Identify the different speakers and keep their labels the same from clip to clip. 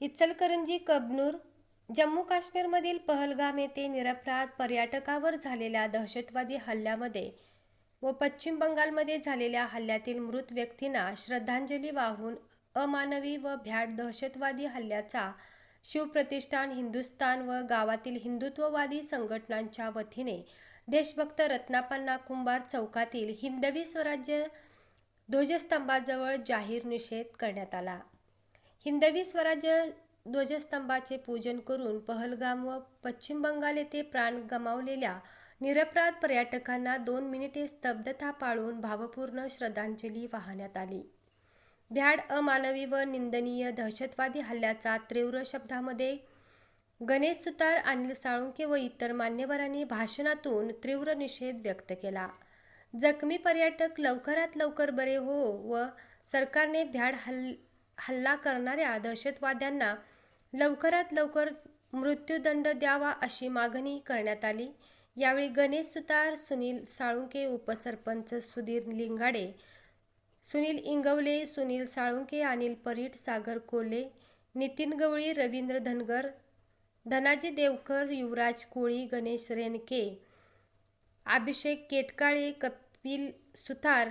Speaker 1: इचलकरंजी कबनूर जम्मू काश्मीरमधील पहलगाम येथे निरपराध पर्यटकावर झालेल्या दहशतवादी हल्ल्यामध्ये व पश्चिम बंगालमध्ये झालेल्या हल्ल्यातील मृत व्यक्तींना श्रद्धांजली वाहून अमानवी व भ्याड दहशतवादी हल्ल्याचा शिवप्रतिष्ठान हिंदुस्थान व गावातील हिंदुत्ववादी संघटनांच्या वतीने देशभक्त रत्नापन्ना कुंभार चौकातील हिंदवी स्वराज्य ध्वजस्तंभाजवळ जाहीर निषेध करण्यात आला. हिंदवी स्वराज्य ध्वजस्तंभाचे पूजन करून पहलगाम व पश्चिम बंगाल येथे प्राण गमावलेल्या निरपराध पर्यटकांना दोन मिनिटे स्तब्धता पाळून भावपूर्ण श्रद्धांजली वाहण्यात आली. भ्याड अमानवी व निंदनीय दहशतवादी हल्ल्याचा तीव्र शब्दामध्ये गणेश सुतार अनिल साळुंके व इतर मान्यवरांनी भाषणातून तीव्र निषेध व्यक्त केला. जखमी पर्यटक लवकरात लवकर बरे हो व सरकारने भ्याड हल् हल्ला करणाऱ्या दहशतवाद्यांना लवकरात लवकर मृत्यूदंड द्यावा अशी मागणी करण्यात आली. यावेळी गणेश सुतार सुनील साळुंके उपसरपंच सुधीर लिंगाडे सुनील इंगवले सुनील साळुंके अनिल परीट सागर कोले नितीन गवळी रवींद्र धनगर धनाजी देवकर युवराज कोळी गणेश रेणके अभिषेक केटकाळे कपिल सुतार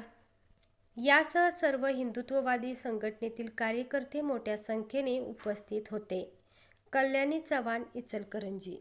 Speaker 1: यासह सर्व हिंदुत्ववादी संघटनेतील कार्यकर्ते मोठ्या संख्येने उपस्थित होते. कल्याणी चव्हाण इचलकरंजी